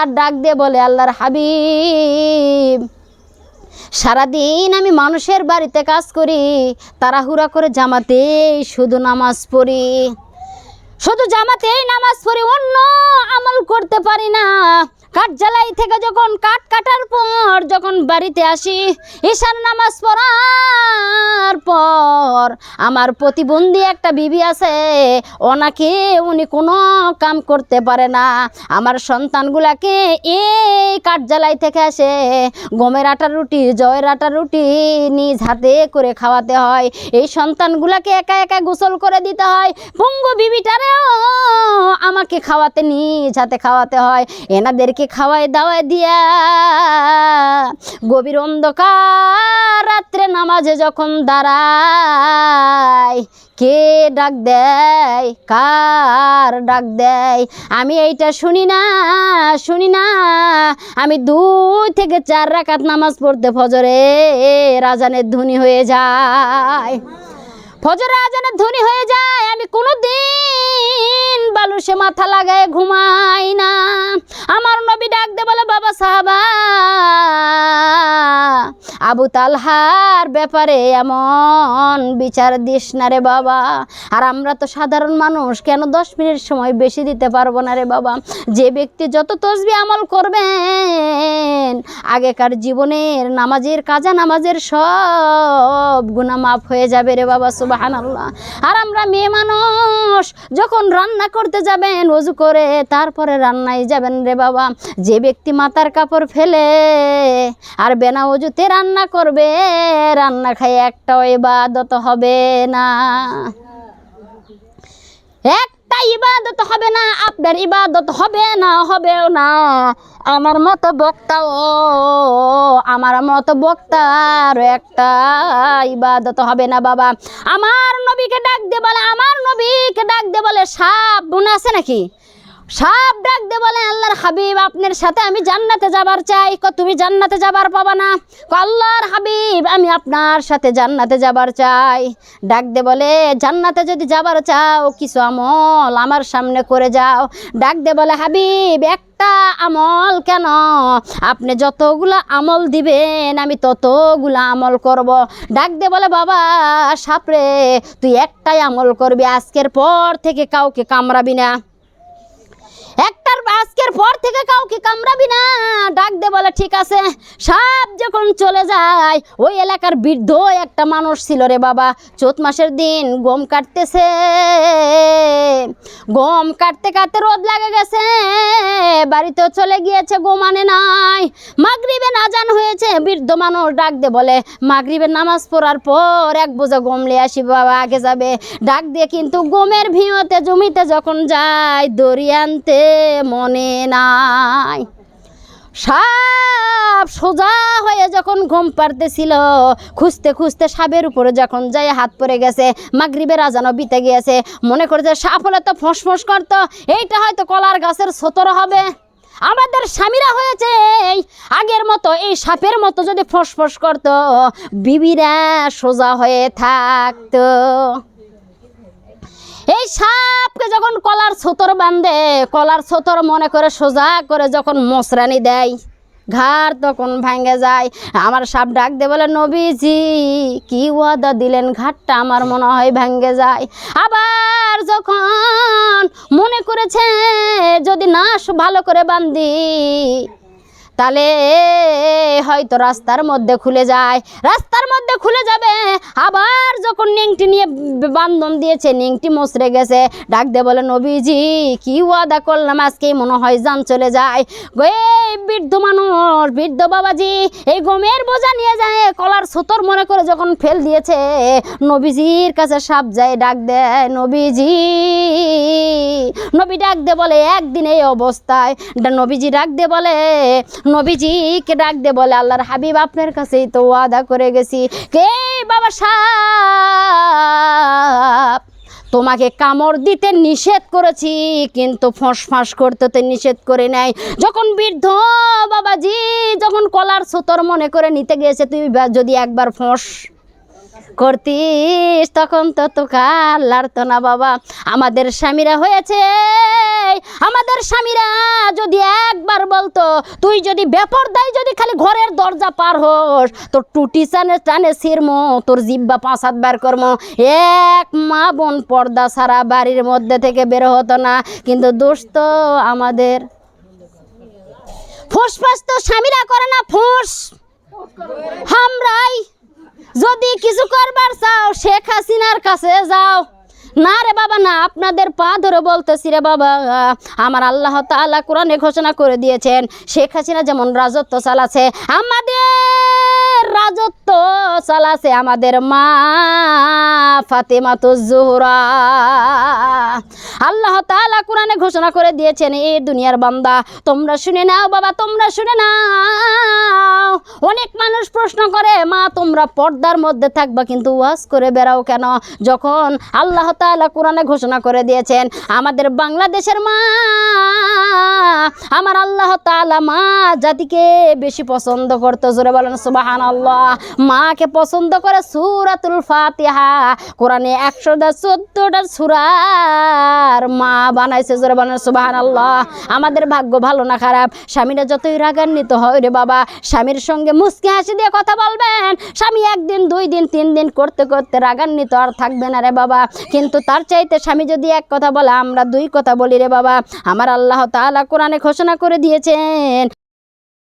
আর ডাক দিয়ে বলে, আল্লাহর হাবিব, সারাদিন আমি মানুষের বাড়িতে কাজ করি, তাড়াহুড়া করে জামাতেই শুধু নামাজ পড়ি। শুধু জামাতেই নামাজ পড়ি, অন্য আমল করতে পারি না। কাঠ জ্বালাই থেকে যখন কাঠ কাটার পর যখন বাড়িতে আসি ঈশান নামাজ পড়ার পর আমার প্রতিবন্ধী একটা বিবি আছে, ওনাকে উনি কোনো কাম করতে পারে না। আমার সন্তানগুলাকে এই কাঠ জ্বালাই থেকে আসে গমের আটা রুটি, জয়ের আটা রুটি নিজ হাতে করে খাওয়াতে হয়। এই সন্তানগুলাকে একা একা গোসল করে দিতে হয়। পঙ্গু বিবিটারেও আমাকে খাওয়াতে, নিজ হাতে খাওয়াতে হয়। এনাদেরকে খাওয়াই দাওয়াই দিয়া। গভীর অন্ধকার রাত্রে নামাজে যখন দাঁড়ায়, কে ডাক দেয়? কার ডাক দেয়? আমি এইটা শুনি না শুনি না। আমি দুই থেকে চার রাকাত নামাজ পড়তে ফজরে রাজানের ধনী হয়ে যায়। ফজরে আজানের ধ্বনি হয়ে যায়। আমি কোনো দিন বালুসে মাথা লাগায় ঘুমাই আবু তালহার ব্যাপারে এমন বিচার দিস না রে বাবা। আর আমরা তো সাধারণ মানুষ, কেন দশ মিনিট সময় বেশি দিতে পারব না রে বাবা? যে ব্যক্তি যত তসবি আমল করবেন, আগেকার জীবনের নামাজের কাজা নামাজের সব গুণা মাফ হয়ে যাবে রে বাবা সুবাহান আল্লাহ আর আমরা মেয়ে মানুষ, যখন রান্না করতে যাবেন অজু করে তারপরে রান্নায় যাবেন রে বাবা। যে ব্যক্তি মাথার কাপড় ফেলে, আর বেনা অজুতে রান্না করবে, রান্না খাই একটাও ইবাদত হবে না। একটা ইবাদত হবে না, আপনার ইবাদত হবে না, হবেও না। আমার মতো বক্তাও আমার মতো বক্তার একটা ইবাদত হবে না বাবা। আমার নবীকে ডাক দে বলে, আমার নবীকে ডাক দে বলে, সাপ বোনা আছে নাকি? সাপ ডাক দে বলে আল্লাহর হাবিব, আপনার সাথে আমি জান্নাতে যাবার চাই। ক তুমি জান্নাতে যাবার পাবা না। ক আল্লাহর হাবিব, আমি আপনার সাথে জান্নাতে যাবার চাই। ডাক দে বলে, জান্নাতে যদি যাবার চাও, কিছু আমল আমার সামনে করে যাও। ডাক দে বলে, হাবিব, একটা আমল কেন? আপনি যতগুলো আমল দিবেন, আমি ততগুলো আমল করব। ডাক দে বলে, বাবা, সাপরে, তুই একটাই আমল করবি, আজকের পর থেকে কাউকে কামড়াবি না। একটার আজকের পর থেকে কাউকে কামড়াবি না। ডাক দে বলে, ঠিক আছে। সাপ যখন চলে যায়, ওই এলাকার বৃদ্ধ একটা মানুষ ছিল রে বাবা। চৈত মাসের দিন গম কাটতেছে। গম কাটতে কাটতে রোদ লাগে গেছে। বাড়িতেও চলে গিয়েছে, গম আনে নাই। মাগরিবে নাজান হয়েছে, বৃদ্ধ মানুষ ডাক দে বলে মাগরিবের নামাজ পড়ার পর এক বোঝা গম লিয়ে আসি বাবা, আগে যাবে। ডাক দিয়ে কিন্তু গমের ভিঁতে জমিতে যখন যায়, দড়ি আনতে মনে নাই। সাপ সোজা হয়ে যখন ঘুম পারতেছিল খুঁজতে খুঁজতে সাপের উপরে যখন যাই হাত পড়ে গেছে, মাগরিবের আজানও বিতে গিয়েছে, মনে করছে সাপ হলে তো ফোঁস করতো, এইটা হয়তো কলার গাছের সতর হবে। আমাদের স্বামীরা হয়েছে আগের মতো এই সাপের মতো যদি ফোঁস করতো, বিবিরা সোজা হয়ে থাকতো। এই যখন কলার ছোতর বান্ধে, কলার ছোতর মনে করে সোজা করে যখন মশরানি দেয়, ঘাড় তখন ভাঙে যায়। আমার সাপ ডাক দে বলে, নবীজি, কি ওয়াদা দিলেন? ঘাটটা আমার মনে হয় ভাঙে যায়। আবার যখন মনে করেছে, যদি না ভালো করে বান্ধি তাহলে হয়তো রাস্তার মধ্যে খুলে যায়। রাস্তার মধ্যে খুলে যাবে। আবার যখন নিংটি নিয়ে বান্ধন দিয়েছে, নিংটি মসরে গেছে, ডাক দে বলে, নবীজি, কি ওয়াদা করলাম? আজকেই মনে হয় যান চলে যায়। গো বৃদ্ধ মানুষ, বৃদ্ধ বাবাজি, এই গমের বোঝা নিয়ে যায়, কলার সতর মনে করে যখন ফেল দিয়েছে, নবীজির কাছে সাপ যায়, ডাক দেয়, নবীজি। নবী ডাক দে বলে, একদিন এই অবস্থায়। নবীজি ডাক দে বলে নবীজিকে ডাক দে বলে, আল্লাহর হাবিব আপনার কাছেই তো ওয়াদা করে গেছি। কে বাবা সাপ? তোমাকে কামড় দিতে নিষেধ করেছি, কিন্তু ফোঁস ফাঁস করতে তো নিষেধ করে নেয় যখন বৃদ্ধ বাবাজি যখন কলার সোতর মনে করে নিতে গিয়েছে তুই যদি একবার ফোঁস করতিস তখন তো তো কার লাড়তো না বাবা। আমাদের স্বামীরা হয়েছে। আমাদের স্বামীরা যদি একবার বলতো, তুই যদি বেপরদায় যদি খালি ঘরের দরজা পার হোস, তোর টুটি চানে টানে ছিড়মো তোর জিব্বা পাঁচ হাত বার করমো এক মা বোন পর্দা সারা বাড়ির মধ্যে থেকে বের হতো না। কিন্তু দোষ তো আমাদের ফুসফাস তো স্বামীরা করে না, ফুস হামরাই যদি কিছু করবার চাও, শেখ হাসিনার কাছে যাও। না রে বাবা, না, আপনাদের পা ধরে বলতেছি রে বাবা। আমার আল্লাহ তাআলা কোরআনে ঘোষণা করে দিয়েছেন, শেখ হাসিনা যেমন রাজত্ব চালাছে আমাদের রাজত্ব চালাছে আমাদের মা ফাতেমা তো জোহরা। আল্লাহ তাআলা কোরআনে ঘোষণা করে দিয়েছেন এই দুনিয়ার বান্দা, তোমরা শুনে নাও বাবা, তোমরা শুনে নাও। অনেক মানুষ প্রশ্ন করে, মা, তোমরা পর্দার মধ্যে থাকবা কিন্তু ওয়াজ করে বেড়াও কেন? যখন আল্লাহ তাআলা কোরআনে ঘোষণা করে দিয়েছেন, আমাদের বাংলাদেশের মা, আমার আল্লাহ তাআলা মা জাতিকে বেশি পছন্দ করতো। জোরে বলেন সুবাহান আল্লাহ মাকে পছন্দ করে সুরাতুল ফাতিহা। কোরআনে একশো চোদ্দোটার সুরার মা বানাইছে জোরে বলেন সুবাহান আল্লাহ আমাদের ভাগ্য ভালো না খারাপ? স্বামীরা যতই রাগান্বিত হয় রে বাবা, স্বামীর সঙ্গে মুসকি হাসি দিয়ে কথা বলবেন। স্বামী একদিন, দুই দিন, তিন দিন করতে করতে রাগান্বিত আর থাকবে না রে বাবা। কিন্তু তার চাইতে স্বামী যদি এক কথা বলে, আমরা দুই কথা বলি রে বাবা। আমার আল্লাহ তাআলা কোরআনে ঘোষণা করে দিয়েছেন